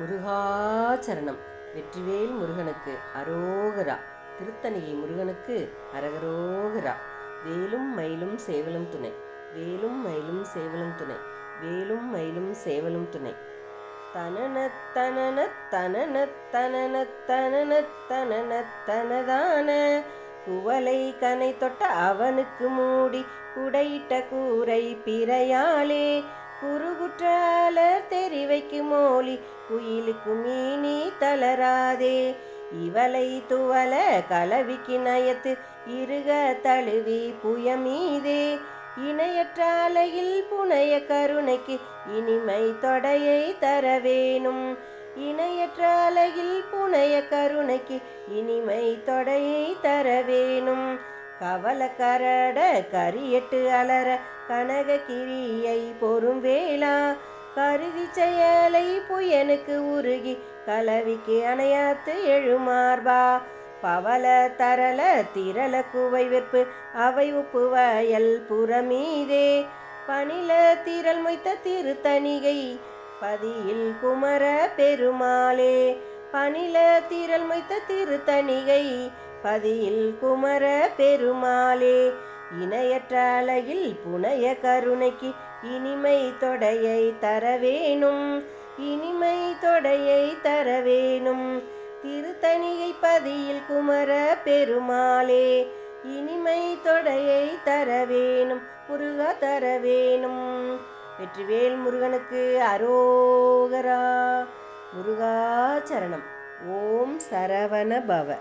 முருகாச்சரணம். வெற்றிவேல் முருகனுக்கு அரோகரா. திருத்தணிகை முருகனுக்கு அரகரோகரா. வேலும் மயிலும் சேவலும் துணை. வேலும் மயிலும் சேவலும் துணை. வேலும் மயிலும் சேவலும் துணை. தனன தனன தனன தனன தனன தனன தனதான. குவலை கனை தொட்ட அவனுக்கு மூடி குடையிட்ட கூரை பிறையாலே. குறுகுற்றாலர் தெரிவைக்கு மோலி குயிலுக்கு மீனி தளராதே. இவளை துவல கலவிக்கு நயத்து இருக தழுவி புயமீதே. இணையற்றாலையில் புனைய கருணைக்கு இனிமை தொடையை தரவேணும் இணையற்றாலையில் புனைய கருணைக்கு இனிமை தொடையை தரவேணும் கவல கரட கரியட்டு அலற கனக கிரியை பொறும் வேளா. கருதி செயலை புயனுக்கு உருகி கலவிக்கு அணையாத்து எழுமார்பா. பவல தரல திரள குவை விற்பு அவை உப்பு வயல் புறமீதே. பனில திரள் மொய்த்த திருத்தணிகை பதியில் குமர பெருமாளே. பனில திரள் மொய்த்த திருத்தணிகை பதியில் குமர பெருமாளே இணையற்ற அழகில் புனைய கருணைக்கு இனிமை தொடையை தரவேணும். இனிமை தொடையை தரவேணும். திருத்தணிகை பதியில் குமர பெருமாளே இனிமை தொடையை தரவேணும். முருகா தரவேணும். வெற்றிவேல் முருகனுக்கு அரோகரா. முருகாச்சரணம் ஓம் சரவண பவ